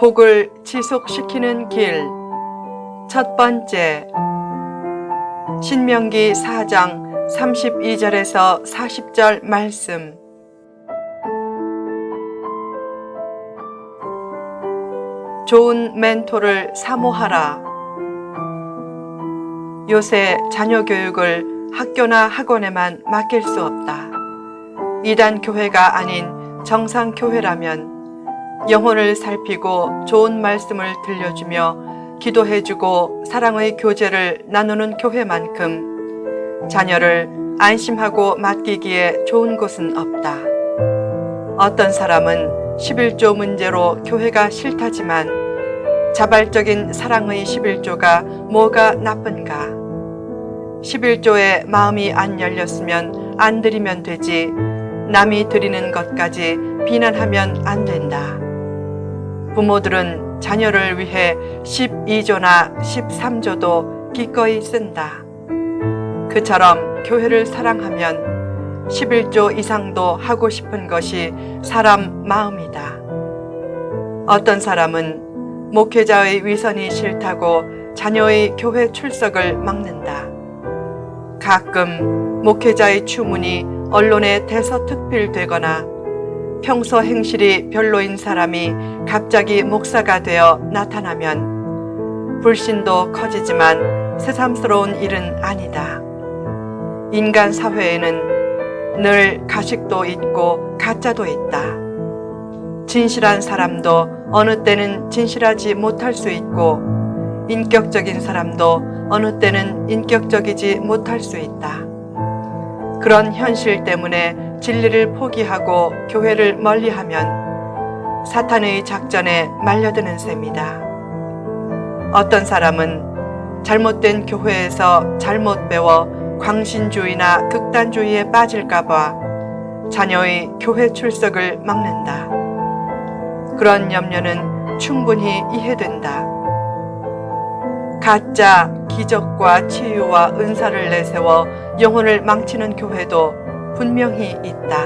복을 지속시키는 길. 첫 번째. 신명기 4장 32절에서 40절 말씀. 좋은 멘토를 사모하라. 요새 자녀 교육을 학교나 학원에만 맡길 수 없다. 이단 교회가 아닌 정상 교회라면 영혼을 살피고 좋은 말씀을 들려주며 기도해주고 사랑의 교제를 나누는 교회만큼 자녀를 안심하고 맡기기에 좋은 곳은 없다. 어떤 사람은 11조 문제로 교회가 싫다지만 자발적인 사랑의 11조가 뭐가 나쁜가? 11조에 마음이 안 열렸으면 안 드리면 되지 남이 드리는 것까지 비난하면 안 된다. 부모들은 자녀를 위해 12조나 13조도 기꺼이 쓴다. 그처럼 교회를 사랑하면 11조 이상도 하고 싶은 것이 사람 마음이다. 어떤 사람은 목회자의 위선이 싫다고 자녀의 교회 출석을 막는다. 가끔 목회자의 추문이 언론에 대서특필되거나 평소 행실이 별로인 사람이 갑자기 목사가 되어 나타나면 불신도 커지지만 새삼스러운 일은 아니다. 인간 사회에는 늘 가식도 있고 가짜도 있다. 진실한 사람도 어느 때는 진실하지 못할 수 있고 인격적인 사람도 어느 때는 인격적이지 못할 수 있다. 그런 현실 때문에 진리를 포기하고 교회를 멀리하면 사탄의 작전에 말려드는 셈이다. 어떤 사람은 잘못된 교회에서 잘못 배워 광신주의나 극단주의에 빠질까봐 자녀의 교회 출석을 막는다. 그런 염려는 충분히 이해된다. 가짜 기적과 치유와 은사를 내세워 영혼을 망치는 교회도 분명히 있다.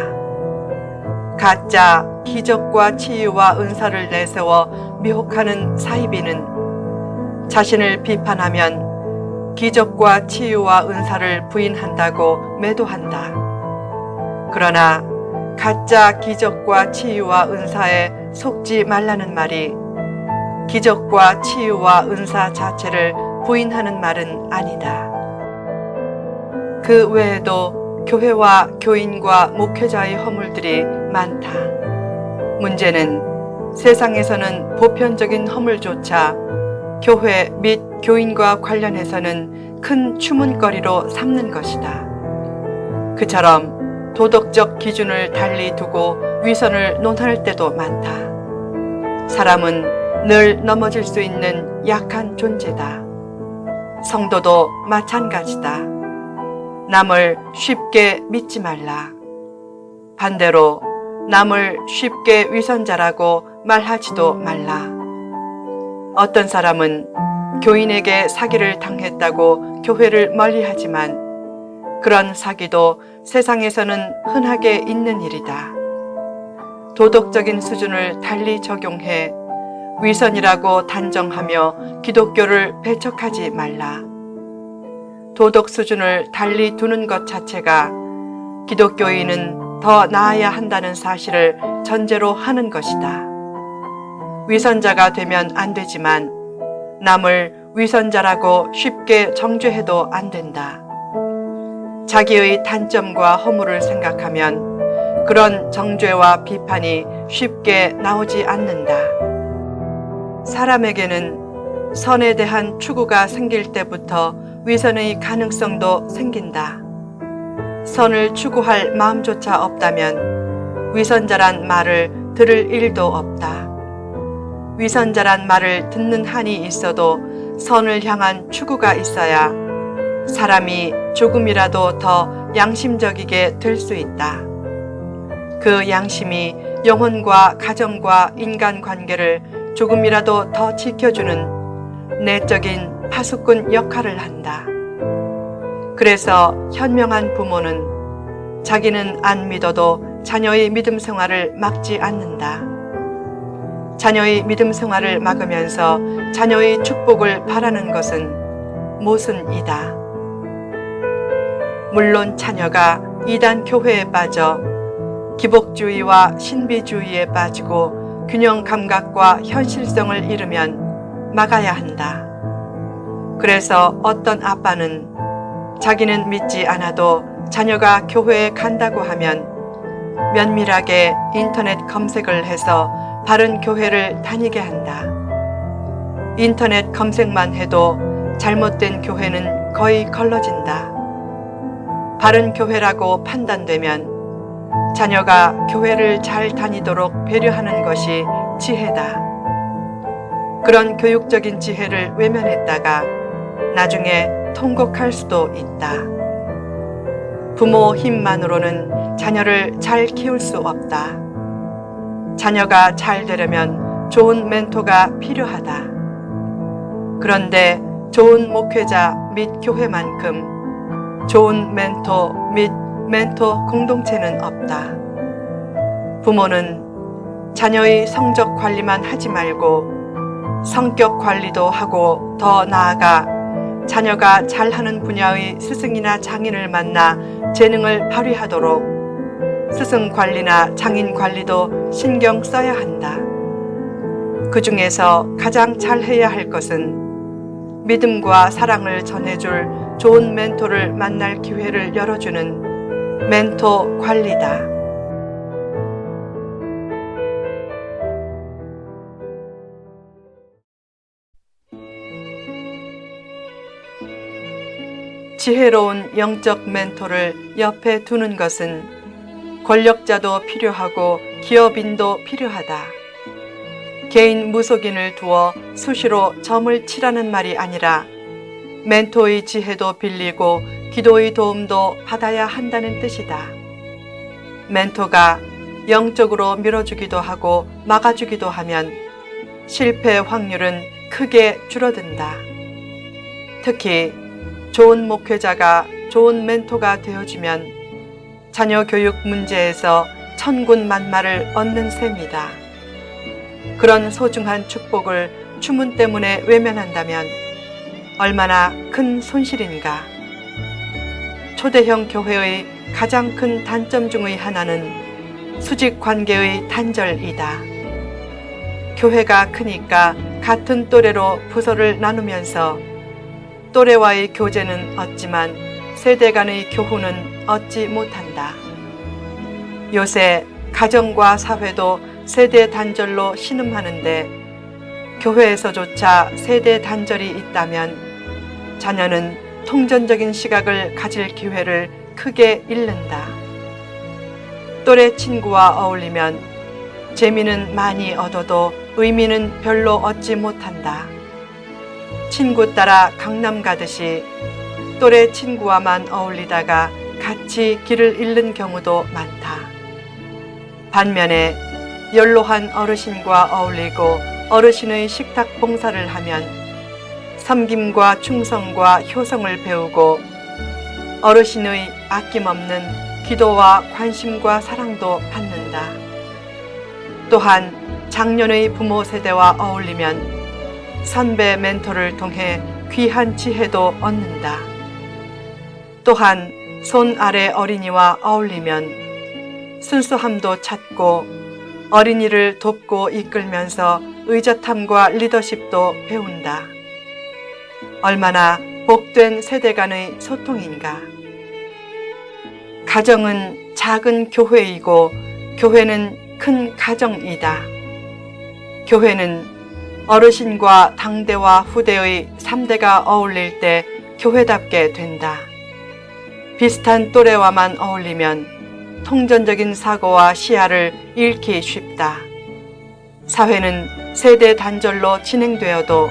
가짜 기적과 치유와 은사를 내세워 미혹하는 사이비는 자신을 비판하면 기적과 치유와 은사를 부인한다고 매도한다. 그러나 가짜 기적과 치유와 은사에 속지 말라는 말이 기적과 치유와 은사 자체를 부인하는 말은 아니다. 그 외에도 교회와 교인과 목회자의 허물들이 많다. 문제는 세상에서는 보편적인 허물조차 교회 및 교인과 관련해서는 큰 추문거리로 삼는 것이다. 그처럼 도덕적 기준을 달리 두고 위선을 논할 때도 많다. 사람은 늘 넘어질 수 있는 약한 존재다. 성도도 마찬가지다. 남을 쉽게 믿지 말라. 반대로 남을 쉽게 위선자라고 말하지도 말라. 어떤 사람은 교인에게 사기를 당했다고 교회를 멀리 하지만 그런 사기도 세상에서는 흔하게 있는 일이다. 도덕적인 수준을 달리 적용해 위선이라고 단정하며 기독교를 배척하지 말라. 도덕 수준을 달리 두는 것 자체가 기독교인은 더 나아야 한다는 사실을 전제로 하는 것이다. 위선자가 되면 안 되지만 남을 위선자라고 쉽게 정죄해도 안 된다. 자기의 단점과 허물을 생각하면 그런 정죄와 비판이 쉽게 나오지 않는다. 사람에게는 선에 대한 추구가 생길 때부터 위선의 가능성도 생긴다. 선을 추구할 마음조차 없다면 위선자란 말을 들을 일도 없다. 위선자란 말을 듣는 한이 있어도 선을 향한 추구가 있어야 사람이 조금이라도 더 양심적이게 될 수 있다. 그 양심이 영혼과 가정과 인간 관계를 조금이라도 더 지켜주는 내적인 파수꾼 역할을 한다. 그래서 현명한 부모는 자기는 안 믿어도 자녀의 믿음 생활을 막지 않는다. 자녀의 믿음 생활을 막으면서 자녀의 축복을 바라는 것은 모순이다. 물론 자녀가 이단 교회에 빠져 기복주의와 신비주의에 빠지고 균형 감각과 현실성을 잃으면 막아야 한다. 그래서 어떤 아빠는 자기는 믿지 않아도 자녀가 교회에 간다고 하면 면밀하게 인터넷 검색을 해서 바른 교회를 다니게 한다. 인터넷 검색만 해도 잘못된 교회는 거의 걸러진다. 바른 교회라고 판단되면 자녀가 교회를 잘 다니도록 배려하는 것이 지혜다. 그런 교육적인 지혜를 외면했다가 나중에 통곡할 수도 있다. 부모 힘만으로는 자녀를 잘 키울 수 없다. 자녀가 잘 되려면 좋은 멘토가 필요하다. 그런데 좋은 목회자 및 교회만큼 좋은 멘토 및 멘토 공동체는 없다. 부모는 자녀의 성적 관리만 하지 말고 성격 관리도 하고 더 나아가 자녀가 잘하는 분야의 스승이나 장인을 만나 재능을 발휘하도록 스승 관리나 장인 관리도 신경 써야 한다. 그 중에서 가장 잘해야 할 것은 믿음과 사랑을 전해줄 좋은 멘토를 만날 기회를 열어주는 멘토 관리다. 지혜로운 영적 멘토를 옆에 두는 것은 권력자도 필요하고 기업인도 필요하다. 개인 무속인을 두어 수시로 점을 치라는 말이 아니라 멘토의 지혜도 빌리고 기도의 도움도 받아야 한다는 뜻이다. 멘토가 영적으로 밀어주기도 하고 막아주기도 하면 실패 확률은 크게 줄어든다. 특히 좋은 목회자가 좋은 멘토가 되어주면 자녀 교육 문제에서 천군 만마를 얻는 셈이다. 그런 소중한 축복을 추문 때문에 외면한다면 얼마나 큰 손실인가. 초대형 교회의 가장 큰 단점 중의 하나는 수직 관계의 단절이다. 교회가 크니까 같은 또래로 부서를 나누면서 또래와의 교제는 얻지만 세대 간의 교훈은 얻지 못한다. 요새 가정과 사회도 세대 단절로 신음하는데 교회에서조차 세대 단절이 있다면 자녀는 통전적인 시각을 가질 기회를 크게 잃는다. 또래 친구와 어울리면 재미는 많이 얻어도 의미는 별로 얻지 못한다. 친구 따라 강남 가듯이 또래 친구와만 어울리다가 같이 길을 잃는 경우도 많다. 반면에 연로한 어르신과 어울리고 어르신의 식탁 봉사를 하면 섬김과 충성과 효성을 배우고 어르신의 아낌없는 기도와 관심과 사랑도 받는다. 또한 작년의 부모 세대와 어울리면 선배 멘토를 통해 귀한 지혜도 얻는다. 또한 손 아래 어린이와 어울리면 순수함도 찾고 어린이를 돕고 이끌면서 의젓함과 리더십도 배운다. 얼마나 복된 세대 간의 소통인가. 가정은 작은 교회이고 교회는 큰 가정이다. 교회는 어르신과 당대와 후대의 3대가 어울릴 때 교회답게 된다. 비슷한 또래와만 어울리면 통전적인 사고와 시야를 잃기 쉽다. 사회는 세대 단절로 진행되어도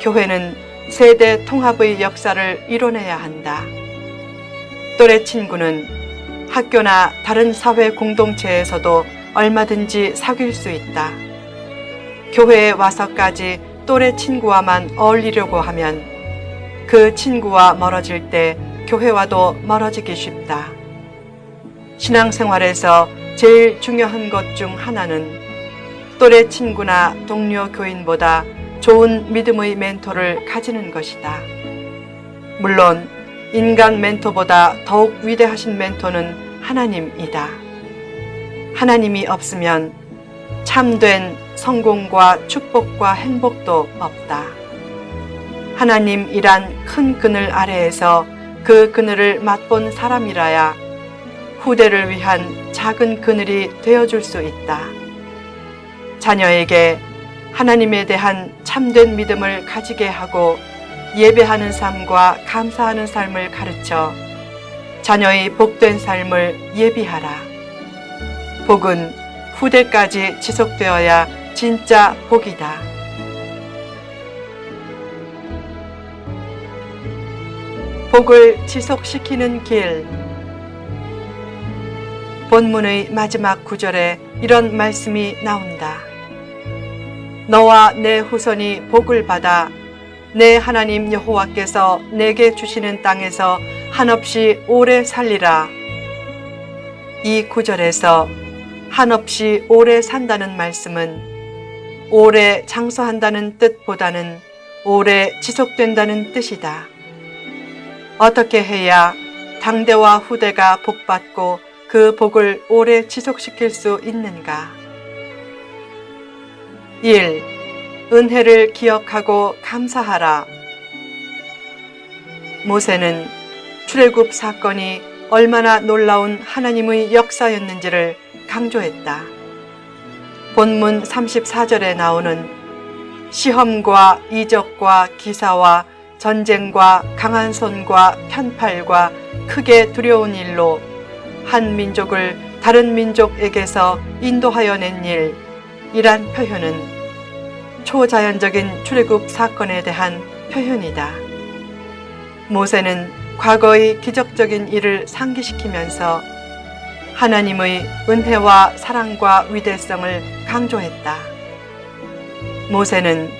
교회는 세대 통합의 역사를 이뤄내야 한다. 또래 친구는 학교나 다른 사회 공동체에서도 얼마든지 사귈 수 있다. 교회에 와서까지 또래 친구와만 어울리려고 하면 그 친구와 멀어질 때 교회와도 멀어지기 쉽다. 신앙생활에서 제일 중요한 것 중 하나는 또래 친구나 동료 교인보다 좋은 믿음의 멘토를 가지는 것이다. 물론 인간 멘토보다 더욱 위대하신 멘토는 하나님이다. 하나님이 없으면 참된 성공과 축복과 행복도 없다. 하나님이란 큰 그늘 아래에서 그 그늘을 맛본 사람이라야 후대를 위한 작은 그늘이 되어줄 수 있다. 자녀에게 하나님에 대한 참된 믿음을 가지게 하고 예배하는 삶과 감사하는 삶을 가르쳐 자녀의 복된 삶을 예비하라. 복은 후대까지 지속되어야 진짜 복이다. 복을 지속시키는 길. 본문의 마지막 구절에 이런 말씀이 나온다. 너와 내 후손이 복을 받아 내 하나님 여호와께서 내게 주시는 땅에서 한없이 오래 살리라. 이 구절에서 한없이 오래 산다는 말씀은 오래 장수한다는 뜻보다는 오래 지속된다는 뜻이다. 어떻게 해야 당대와 후대가 복받고 그 복을 오래 지속시킬 수 있는가? 1. 은혜를 기억하고 감사하라. 모세는 출애굽 사건이 얼마나 놀라운 하나님의 역사였는지를 강조했다. 본문 34절에 나오는 시험과 이적과 기사와 전쟁과 강한 손과 편팔과 크게 두려운 일로 한 민족을 다른 민족에게서 인도하여 낸 일, 이란 표현은 초자연적인 출애굽 사건에 대한 표현이다. 모세는 과거의 기적적인 일을 상기시키면서 하나님의 은혜와 사랑과 위대성을 강조했다. 모세는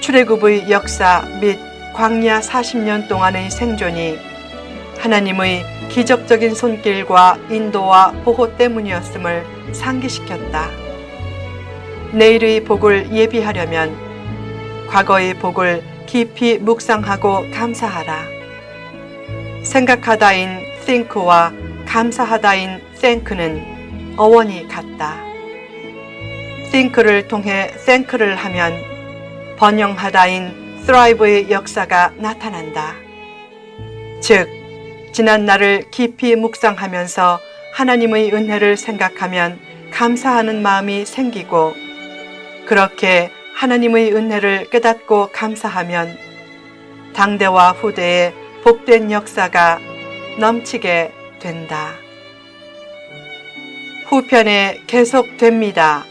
출애굽의 역사 및 광야 40년 동안의 생존이 하나님의 기적적인 손길과 인도와 보호 때문이었음을 상기시켰다. 내일의 복을 예비하려면 과거의 복을 깊이 묵상하고 감사하라. 생각하다인 think와 감사하다인 thank는 어원이 같다. Think를 통해 thank를 하면 번영하다인 thrive의 역사가 나타난다. 즉, 지난 날을 깊이 묵상하면서 하나님의 은혜를 생각하면 감사하는 마음이 생기고 그렇게 하나님의 은혜를 깨닫고 감사하면 당대와 후대의 복된 역사가 넘치게 된다. 후편에 계속됩니다.